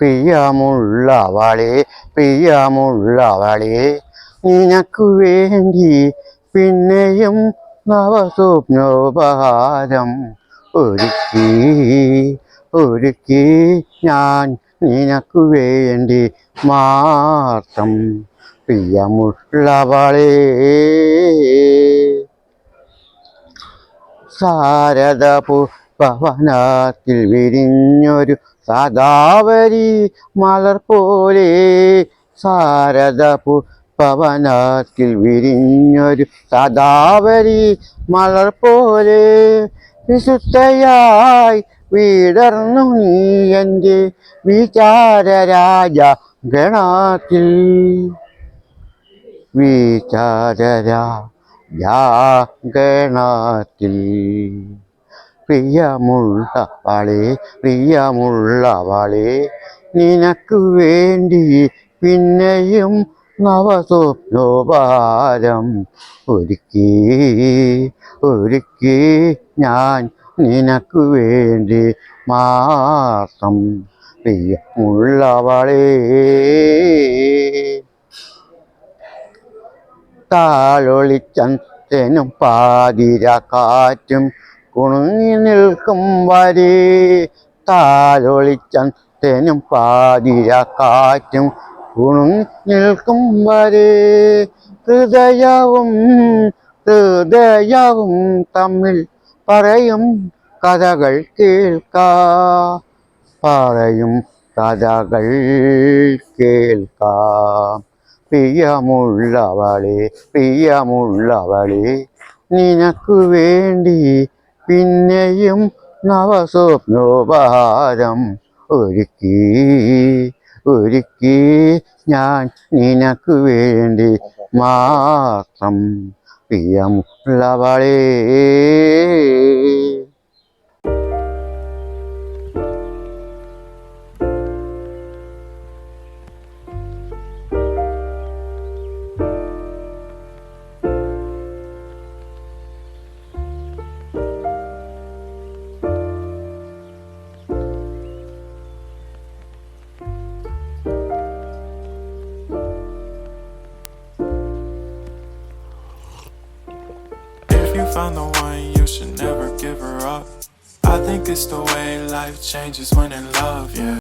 പ്രിയമുള്ളവളെ പ്രിയമുള്ളവളെ നിനക്കു വേണ്ടി പിന്നെയും നവസ്വപ്നോപഹാരം ഒരുക്കി ഒരുക്കി ഞാൻ നിനക്കു വേണ്ടി മാത്രം പ്രിയമുള്ളവളെ സാരദ പുഷ്പവനത്തിൽ വിരിഞ്ഞൊരു സദാവരി മലർ പോലെ. സാരദപു പവനാർക്കിൽ വിരിഞ്ഞൊരു സദാവരി മലർ പോലെ. വിശുദ്ധയായി വീടർന്നു നീ എന്റെ വിചാരരാജ ഗണത്തിൽ. വിചാരരാജാഗണത്തിൽ പ്രിയമുള്ളവളെ പ്രിയമുള്ളവളെ നിനക്ക് വേണ്ടി പിന്നെയും നവസ്വപ്നോപാരം ഒരുക്കി ഒരുക്കി ഞാൻ നിനക്ക് വേണ്ടി മാത്രം പ്രിയമുള്ളവളേ താളൊളിച്ചനും പാതിര കാറ്റും കുണുങ്ങി നിൽക്കും വരെ തേനും പാതിര കാറ്റും കുണുങ്ങി നിൽക്കും വരെ ഹൃദയവും ഹൃദയവും തമ്മിൽ പറയും കഥകൾ കേൾക്കാ. പറയും കഥകൾ കേൾക്കാം. പ്രിയമുള്ളവളെ പ്രിയമുള്ളവളെ നിനക്കു വേണ്ടി പിന്നെയും നവസ്വപ്നോപഹാരം. ഒരുക്കി ഒരുക്കി ഞാൻ നിനക്ക് വേണ്ടി മാത്രം പ്രിയമുള്ളവളേ. You found the one, you should never give her up. I think it's the way life changes when in love, yeah.